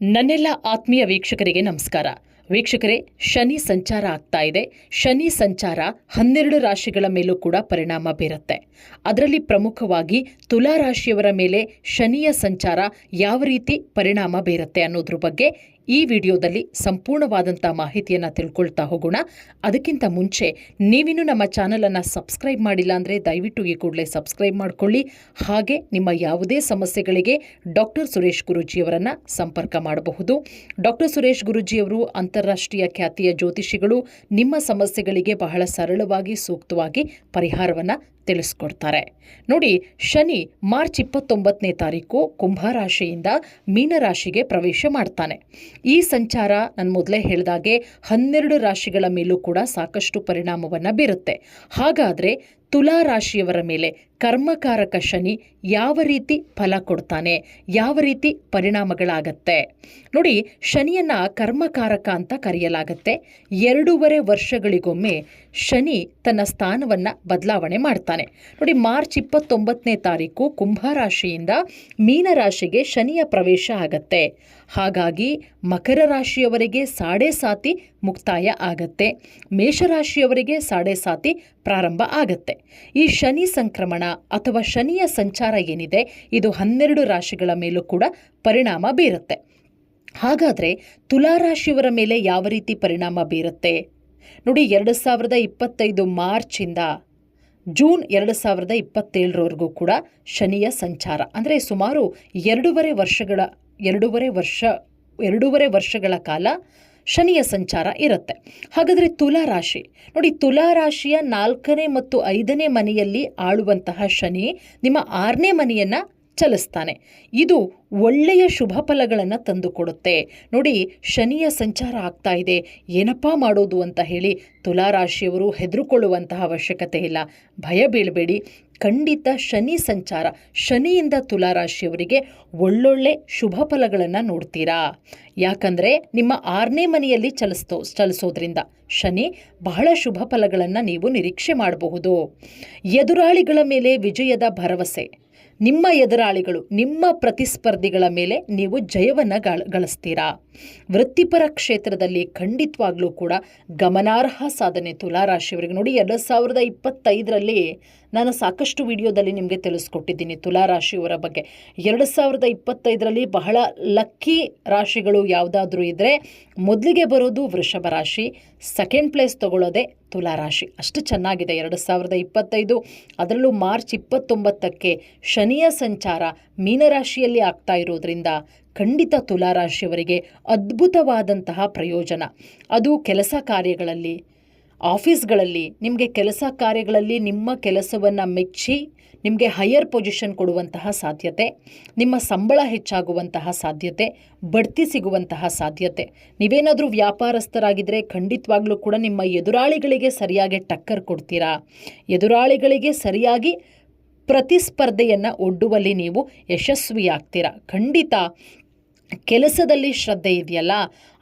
ನನ್ನೆಲ್ಲ ಆತ್ಮೀಯ ವೀಕ್ಷಕರಿಗೆ ನಮಸ್ಕಾರ. ವೀಕ್ಷಕರೇ, ಶನಿ ಸಂಚಾರ ಆಗ್ತಾ ಇದೆ. ಶನಿ ಸಂಚಾರ ಹನ್ನೆರಡು ರಾಶಿಗಳ ಮೇಲೂ ಕೂಡ ಪರಿಣಾಮ ಬೀರುತ್ತೆ. ಅದರಲ್ಲಿ ಪ್ರಮುಖವಾಗಿ ತುಲಾ ರಾಶಿಯವರ ಮೇಲೆ ಶನಿಯ ಸಂಚಾರ ಯಾವ ರೀತಿ ಪರಿಣಾಮ ಬೀರುತ್ತೆ ಅನ್ನೋದ್ರ ಬಗ್ಗೆ ಈ ವಿಡಿಯೋದಲ್ಲಿ ಸಂಪೂರ್ಣವಾದಂಥ ಮಾಹಿತಿಯನ್ನು ತಿಳ್ಕೊಳ್ತಾ ಹೋಗೋಣ. ಅದಕ್ಕಿಂತ ಮುಂಚೆ ನೀವಿನ್ನೂ ನಮ್ಮ ಚಾನಲನ್ನು ಸಬ್ಸ್ಕ್ರೈಬ್ ಮಾಡಿಲ್ಲ ಅಂದರೆ ದಯವಿಟ್ಟು ಈ ಕೂಡಲೇ ಸಬ್ಸ್ಕ್ರೈಬ್ ಮಾಡಿಕೊಳ್ಳಿ. ಹಾಗೆ ನಿಮ್ಮ ಯಾವುದೇ ಸಮಸ್ಯೆಗಳಿಗೆ ಡಾಕ್ಟರ್ ಸುರೇಶ್ ಗುರೂಜಿಯವರನ್ನು ಸಂಪರ್ಕ ಮಾಡಬಹುದು. ಡಾಕ್ಟರ್ ಸುರೇಶ್ ಗುರೂಜಿಯವರು ಅಂತಾರಾಷ್ಟ್ರೀಯ ಖ್ಯಾತಿಯ ಜ್ಯೋತಿಷಿಗಳು ನಿಮ್ಮ ಸಮಸ್ಯೆಗಳಿಗೆ ಬಹಳ ಸರಳವಾಗಿ ಸೂಕ್ತವಾಗಿ ಪರಿಹಾರವನ್ನು ತಿಳಿಸ್ಕೊಡ್ತಾರೆ. ನೋಡಿ, ಶನಿ ಮಾರ್ಚ್ ಇಪ್ಪತ್ತೊಂಬತ್ತನೇ ತಾರೀಕು ಕುಂಭರಾಶಿಯಿಂದ ಮೀನರಾಶಿಗೆ ಪ್ರವೇಶ ಮಾಡ್ತಾನೆ. ಈ ಸಂಚಾರ ನಾನು ಮೊದಲೇ ಹೇಳಿದಾಗೆ ಹನ್ನೆರಡು ರಾಶಿಗಳ ಮೇಲೂ ಕೂಡ ಸಾಕಷ್ಟು ಪರಿಣಾಮವನ್ನು ಬೀರುತ್ತೆ. ಹಾಗಾದರೆ ತುಲಾ ರಾಶಿಯವರ ಮೇಲೆ ಕರ್ಮಕಾರಕ ಶನಿ ಯಾವ ರೀತಿ ಫಲ ಕೊಡ್ತಾನೆ, ಯಾವ ರೀತಿ ಪರಿಣಾಮಗಳಾಗತ್ತೆ? ನೋಡಿ, ಶನಿಯನ್ನ ಕರ್ಮಕಾರಕ ಅಂತ ಕರೆಯಲಾಗತ್ತೆ. ಎರಡೂವರೆ ವರ್ಷಗಳಿಗೊಮ್ಮೆ ಶನಿ ತನ್ನ ಸ್ಥಾನವನ್ನು ಬದಲಾವಣೆ ಮಾಡ್ತಾನೆ. ನೋಡಿ, ಮಾರ್ಚ್ ಇಪ್ಪತ್ತೊಂಬತ್ತನೇ ತಾರೀಕು ಕುಂಭರಾಶಿಯಿಂದ ಮೀನರಾಶಿಗೆ ಶನಿಯ ಪ್ರವೇಶ ಆಗತ್ತೆ. ಹಾಗಾಗಿ ಮಕರ ರಾಶಿಯವರಿಗೆ ಸಾಡೆ ಸಾತಿ ಮುಕ್ತಾಯ ಆಗತ್ತೆ. ಮೇಷರಾಶಿಯವರಿಗೆ ಸಾಡೆ ಸಾತಿ ಪ್ರಾರಂಭ ಆಗತ್ತೆ. ಈ ಶನಿ ಸಂಕ್ರಮಣ ಅಥವಾ ಶನಿಯ ಸಂಚಾರ ಏನಿದೆ, ಇದು ಹನ್ನೆರಡು ರಾಶಿಗಳ ಮೇಲೂ ಕೂಡ ಪರಿಣಾಮ ಬೀರುತ್ತೆ. ಹಾಗಾದರೆ ತುಲಾರಾಶಿಯವರ ಮೇಲೆ ಯಾವ ರೀತಿ ಪರಿಣಾಮ ಬೀರುತ್ತೆ? ನೋಡಿ, ಎರಡು ಸಾವಿರದ ಇಪ್ಪತ್ತೈದು ಮಾರ್ಚಿಂದ ಜೂನ್ ಎರಡು ಸಾವಿರದ ಇಪ್ಪತ್ತೇಳರವರೆಗೂ ಕೂಡ ಶನಿಯ ಸಂಚಾರ. ಅಂದರೆ ಸುಮಾರು ಎರಡೂವರೆ ವರ್ಷಗಳ, ಎರಡೂವರೆ ವರ್ಷ, ಎರಡೂವರೆ ವರ್ಷಗಳ ಕಾಲ ಶನಿಯ ಸಂಚಾರ ಇರುತ್ತೆ. ಹಾಗಾದರೆ ತುಲಾ ರಾಶಿ. ನೋಡಿ, ತುಲಾ ರಾಶಿಯ ನಾಲ್ಕನೇ ಮತ್ತು ಐದನೇ ಮನೆಯಲ್ಲಿ ಆಳುವಂತಹ ಶನಿ ನಿಮ್ಮ ಆರನೇ ಮನೆಯನ್ನು ಚಲಿಸ್ತಾನೆ. ಇದು ಒಳ್ಳೆಯ ಶುಭ ಫಲಗಳನ್ನು ತಂದುಕೊಡುತ್ತೆ. ನೋಡಿ, ಶನಿಯ ಸಂಚಾರ ಆಗ್ತಾ ಇದೆ. ಏನಪ್ಪಾ ಮಾಡೋದು ಅಂತ ಹೇಳಿ ತುಲಾರಾಶಿಯವರು ಹೆದರುಕೊಳ್ಳುವಂತಹ ಅವಶ್ಯಕತೆ ಇಲ್ಲ. ಭಯ ಬೀಳಬೇಡಿ. ಖಂಡಿತ ಶನಿ ಸಂಚಾರ, ಶನಿಯಿಂದ ತುಲಾರಾಶಿಯವರಿಗೆ ಒಳ್ಳೊಳ್ಳೆ ಶುಭ ಫಲಗಳನ್ನು ನೋಡ್ತೀರಾ? ಯಾಕಂದರೆ ನಿಮ್ಮ ಆರನೇ ಮನೆಯಲ್ಲಿ ಚಲಿಸ್ತೋ, ಚಲಿಸೋದ್ರಿಂದ ಶನಿ ಬಹಳ ಶುಭ ಫಲಗಳನ್ನು ನೀವು ನಿರೀಕ್ಷೆ ಮಾಡಬಹುದು. ಎದುರಾಳಿಗಳ ಮೇಲೆ ವಿಜಯದ ಭರವಸೆ. ನಿಮ್ಮ ಎದುರಾಳಿಗಳು, ನಿಮ್ಮ ಪ್ರತಿಸ್ಪರ್ಧಿಗಳ ಮೇಲೆ ನೀವು ಜಯವನ್ನು ಗಳ, ಗಳಿಸ್ತೀರಾ? ವೃತ್ತಿಪರ ಕ್ಷೇತ್ರದಲ್ಲಿ ಖಂಡಿತವಾಗ್ಲೂ ಕೂಡ ಗಮನಾರ್ಹ ಸಾಧನೆ ತುಲಾರಾಶಿಯವರಿಗೆ ನೋಡಿ, ಎರಡು ಸಾವಿರದ ಇಪ್ಪತ್ತೈದರಲ್ಲಿ ನಾನು ಸಾಕಷ್ಟು ವಿಡಿಯೋದಲ್ಲಿ ನಿಮಗೆ ತಿಳಿಸ್ಕೊಟ್ಟಿದ್ದೀನಿ ತುಲಾರಾಶಿಯವರ ಬಗ್ಗೆ. ಎರಡು ಸಾವಿರದ ಇಪ್ಪತ್ತೈದರಲ್ಲಿ ಬಹಳ ಲಕ್ಕಿ ರಾಶಿಗಳು ಯಾವುದಾದ್ರೂ ಇದ್ದರೆ ಮೊದಲಿಗೆ ಬರೋದು ವೃಷಭ ರಾಶಿ ಸೆಕೆಂಡ್ ಪ್ಲೇಸ್ ತಗೊಳ್ಳೋದೇ ತುಲಾರಾಶಿ ಅಷ್ಟು ಚೆನ್ನಾಗಿದೆ. ಎರಡು ಸಾವಿರದ ಇಪ್ಪತ್ತೈದು, ಅದರಲ್ಲೂ ಮಾರ್ಚ್ ಇಪ್ಪತ್ತೊಂಬತ್ತಕ್ಕೆ ಶನಿಯ ಸಂಚಾರ ಮೀನರಾಶಿಯಲ್ಲಿ ಆಗ್ತಾ ಇರೋದ್ರಿಂದ ಖಂಡಿತ ತುಲಾರಾಶಿಯವರಿಗೆ ಅದ್ಭುತವಾದಂತಹ ಪ್ರಯೋಜನ. ಅದು ಕೆಲಸ ಕಾರ್ಯಗಳಲ್ಲಿ ಆಫೀಸ್ಗಳಲ್ಲಿ ನಿಮಗೆ ಕೆಲಸ ಕಾರ್ಯಗಳಲ್ಲಿ ನಿಮ್ಮ ಕೆಲಸವನ್ನು ಮೆಚ್ಚಿ, ನಿಮಗೆ ಹೈಯರ್ ಪೊಸಿಷನ್ ಕೊಡುವಂತಹ ಸಾಧ್ಯತೆ, ನಿಮ್ಮ ಸಂಬಳ ಹೆಚ್ಚಾಗುವಂತಹ ಸಾಧ್ಯತೆ, ಬಡ್ತಿ ಸಿಗುವಂತಹ ಸಾಧ್ಯತೆ. ನೀವೇನಾದರೂ ವ್ಯಾಪಾರಸ್ಥರಾಗಿದ್ದರೆ ಖಂಡಿತವಾಗ್ಲೂ ಕೂಡ ನಿಮ್ಮ ಎದುರಾಳಿಗಳಿಗೆ ಸರಿಯಾಗಿ ಟಕ್ಕರ್ ಕೊಡ್ತೀರಾ? ಎದುರಾಳಿಗಳಿಗೆ ಸರಿಯಾಗಿ ಪ್ರತಿಸ್ಪರ್ಧೆಯನ್ನು ಒಡ್ಡುವಲ್ಲಿ ನೀವು ಯಶಸ್ವಿಯಾಗ್ತೀರಾ? ಖಂಡಿತ ಕೆಲಸದಲ್ಲಿ ಶ್ರದ್ಧೆ ಇದೆಯಲ್ಲ,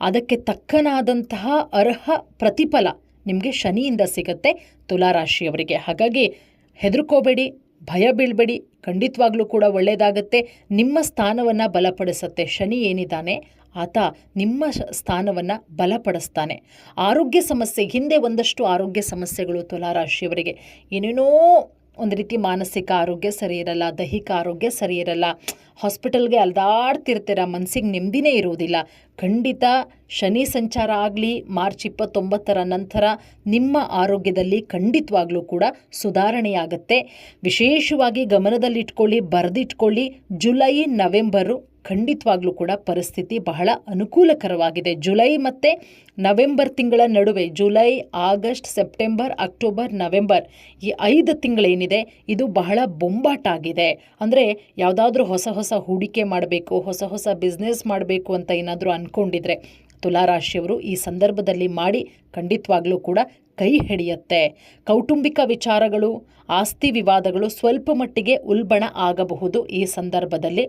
ಅದಕ್ಕೆ ತಕ್ಕನಾದಂತಹ ಅರ್ಹ ಪ್ರತಿಫಲ ನಿಮಗೆ ಶನಿಯಿಂದ ಸಿಗುತ್ತೆ. ತುಲಾರಾಶಿಯವರಿಗೆ ಹಾಗಾಗಿ ಹೆದರ್ಕೋಬೇಡಿ, ಭಯ ಬೀಳಬೇಡಿ. ಖಂಡಿತವಾಗ್ಲೂ ಕೂಡ ಒಳ್ಳೆಯದಾಗುತ್ತೆ ನಿಮ್ಮ ಸ್ಥಾನವನ್ನು ಬಲಪಡಿಸುತ್ತೆ. ಶನಿ ಏನಿದ್ದಾನೆ ಆತ ನಿಮ್ಮ ಸ್ಥಾನವನ್ನು ಬಲಪಡಿಸ್ತಾನೆ. ಆರೋಗ್ಯ ಸಮಸ್ಯೆ, ಹಿಂದೆ ಒಂದಷ್ಟು ಆರೋಗ್ಯ ಸಮಸ್ಯೆಗಳು ತುಲಾರಾಶಿಯವರಿಗೆ. ಏನೇನೋ ಒಂದು ರೀತಿ ಮಾನಸಿಕ ಆರೋಗ್ಯ ಸರಿ ಇರಲ್ಲ, ದೈಹಿಕ ಆರೋಗ್ಯ ಸರಿ ಇರಲ್ಲ, ಹಾಸ್ಪಿಟಲ್ಗೆ ಅಲ್ದಾಡ್ತಿರ್ತೀರ ಮನಸ್ಸಿಗೆ ನೆಮ್ಮದಿನೇ ಇರುವುದಿಲ್ಲ. ಖಂಡಿತ ಶನಿ ಸಂಚಾರ ಆಗಲಿ, ಮಾರ್ಚ್ ಇಪ್ಪತ್ತೊಂಬತ್ತರ ನಂತರ ನಿಮ್ಮ ಆರೋಗ್ಯದಲ್ಲಿ ಖಂಡಿತವಾಗ್ಲೂ ಕೂಡ ಸುಧಾರಣೆಯಾಗತ್ತೆ. ವಿಶೇಷವಾಗಿ ಗಮನದಲ್ಲಿಟ್ಕೊಳ್ಳಿ, ಬರೆದಿಟ್ಕೊಳ್ಳಿ, ಜುಲೈ, ನವೆಂಬರು ಖಂಡಿತವಾಗ್ಲೂ ಕೂಡ ಪರಿಸ್ಥಿತಿ ಬಹಳ ಅನುಕೂಲಕರವಾಗಿದೆ. ಜುಲೈ ಮತ್ತು ನವೆಂಬರ್ ತಿಂಗಳ ನಡುವೆ, July, August, September, October, November ಈ ಐದು ತಿಂಗಳೇನಿದೆ, ಇದು ಬಹಳ ಬೊಂಬಾಟ ಆಗಿದೆ ಅಂದರೆ ಯಾವುದಾದ್ರೂ ಹೊಸ ಹೊಸ ಹೂಡಿಕೆ ಮಾಡಬೇಕು, ಹೊಸ ಹೊಸ ಬಿಸ್ನೆಸ್ ಮಾಡಬೇಕು ಅಂತ ಏನಾದರೂ ಅಂದ್ಕೊಂಡಿದ್ರೆ ತುಲಾರಾಶಿಯವರು ಈ ಸಂದರ್ಭದಲ್ಲಿ ಮಾಡಿ ಖಂಡಿತವಾಗ್ಲೂ ಕೂಡ ಕೈ ಹಿಡಿಯುತ್ತೆ. ಕೌಟುಂಬಿಕ ವಿಚಾರಗಳು, ಆಸ್ತಿ ವಿವಾದಗಳು ಸ್ವಲ್ಪ ಮಟ್ಟಿಗೆ ಉಲ್ಬಣ ಆಗಬಹುದು ಈ ಸಂದರ್ಭದಲ್ಲಿ.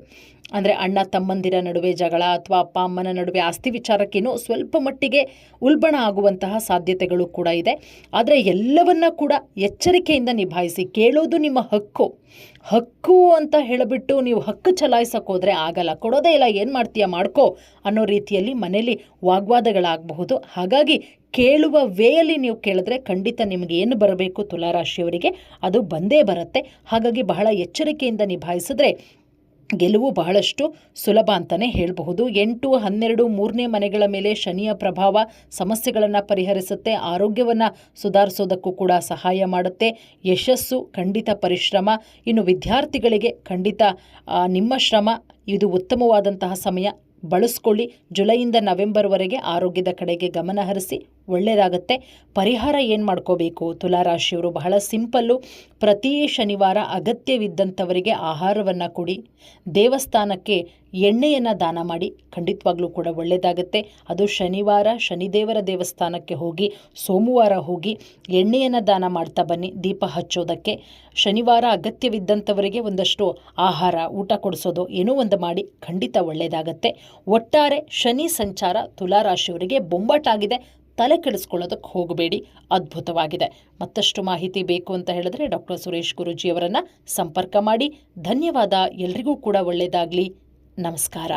ಅಂದರೆ ಅಣ್ಣ ತಮ್ಮಂದಿರ ನಡುವೆ ಜಗಳ ಅಥವಾ ಅಪ್ಪ ಅಮ್ಮನ ನಡುವೆ ಆಸ್ತಿ ವಿಚಾರಕ್ಕೇನು ಸ್ವಲ್ಪ ಮಟ್ಟಿಗೆ ಉಲ್ಬಣ ಆಗುವಂತಹ ಸಾಧ್ಯತೆಗಳು ಕೂಡ ಇದೆ. ಆದರೆ ಎಲ್ಲವನ್ನ ಕೂಡ ಎಚ್ಚರಿಕೆಯಿಂದ ನಿಭಾಯಿಸಿ ಕೇಳೋದು ನಿಮ್ಮ ಹಕ್ಕು. ಹಕ್ಕು ಅಂತ ಹೇಳಿಬಿಟ್ಟು ನೀವು ಹಕ್ಕು ಚಲಾಯಿಸಕ್ಕೆ ಹೋದರೆ ಆಗಲ್ಲ. ಕೊಡೋದೇ ಇಲ್ಲ, ಏನು ಮಾಡ್ತೀಯಾ, ಮಾಡ್ಕೋ ಅನ್ನೋ ರೀತಿಯಲ್ಲಿ ಮನೇಲಿ ವಾಗ್ವಾದಗಳಾಗಬಹುದು. ಹಾಗಾಗಿ ಕೇಳುವ ವೇಯಲ್ಲಿ ನೀವು ಕೇಳಿದ್ರೆ ಖಂಡಿತ ನಿಮಗೆ ಏನು ಬರಬೇಕು ತುಲಾರಾಶಿಯವರಿಗೆ, ಅದು ಬಂದೇ ಬರುತ್ತೆ. ಹಾಗಾಗಿ ಬಹಳ ಎಚ್ಚರಿಕೆಯಿಂದ ನಿಭಾಯಿಸಿದ್ರೆ ಗೆಲುವು ಬಹಳಷ್ಟು ಸುಲಭ ಅಂತಲೇ ಹೇಳಬಹುದು. ಎಂಟು, ಹನ್ನೆರಡು, ಮೂರನೇ ಮನೆಗಳ ಮೇಲೆ ಶನಿಯ ಪ್ರಭಾವ ಸಮಸ್ಯೆಗಳನ್ನು ಪರಿಹರಿಸುತ್ತೆ. ಆರೋಗ್ಯವನ್ನು ಸುಧಾರಿಸೋದಕ್ಕೂ ಕೂಡ ಸಹಾಯ ಮಾಡುತ್ತೆ. ಯಶಸ್ಸು, ಖಂಡಿತ ಪರಿಶ್ರಮ. ಇನ್ನು ವಿದ್ಯಾರ್ಥಿಗಳಿಗೆ ಖಂಡಿತ ನಿಮ್ಮ ಶ್ರಮ ಇದು ಉತ್ತಮವಾದಂತಹ ಸಮಯ. ಬಳಸ್ಕೊಳ್ಳಿ. ಜುಲೈಯಿಂದ ನವೆಂಬರ್ವರೆಗೆ ಆರೋಗ್ಯದ ಕಡೆಗೆ ಗಮನ ಹರಿಸಿ ಒಳ್ಳೆಯದಾಗತ್ತೆ. ಪರಿಹಾರ ಏನು ಮಾಡ್ಕೋಬೇಕು? ತುಲಾರಾಶಿಯವರು ಬಹಳ ಸಿಂಪಲ್ಲು. ಪ್ರತಿ ಶನಿವಾರ ಅಗತ್ಯವಿದ್ದಂಥವರಿಗೆ ಆಹಾರವನ್ನು ಕೊಡಿ. ದೇವಸ್ಥಾನಕ್ಕೆ ಎಣ್ಣೆಯನ್ನು ದಾನ ಮಾಡಿ. ಖಂಡಿತವಾಗ್ಲೂ ಕೂಡ ಒಳ್ಳೆಯದಾಗತ್ತೆ. ಅದು ಶನಿವಾರ, ಶನಿದೇವರ ದೇವಸ್ಥಾನಕ್ಕೆ ಹೋಗಿ, ಸೋಮವಾರ ಹೋಗಿ ಎಣ್ಣೆಯನ್ನು ದಾನ ಮಾಡ್ತಾ ಬನ್ನಿ, ದೀಪ ಹಚ್ಚೋದಕ್ಕೆ. ಶನಿವಾರ ಅಗತ್ಯವಿದ್ದಂಥವರಿಗೆ ಒಂದಷ್ಟು ಆಹಾರ, ಊಟ ಕೊಡಿಸೋದು, ಏನೋ ಒಂದು ಮಾಡಿ ಖಂಡಿತ ಒಳ್ಳೆಯದಾಗತ್ತೆ ಒಟ್ಟಾರೆ ಶನಿ ಸಂಚಾರ ತುಲಾರಾಶಿಯವರಿಗೆ ಬೊಂಬಾಟಾಗಿದೆ. ತಲೆ ಕೆಡಿಸ್ಕೊಳ್ಳೋದಕ್ಕೆ ಹೋಗಬೇಡಿ. ಅದ್ಭುತವಾಗಿದೆ. ಮತ್ತಷ್ಟು ಮಾಹಿತಿ ಬೇಕು ಅಂತ ಹೇಳಿದ್ರೆ ಡಾಕ್ಟರ್ ಸುರೇಶ್ ಗುರುಜಿಯವರನ್ನು ಸಂಪರ್ಕ ಮಾಡಿ. ಧನ್ಯವಾದ. ಎಲ್ರಿಗೂ ಕೂಡ ಒಳ್ಳೆಯದಾಗಲಿ ನಮಸ್ಕಾರ.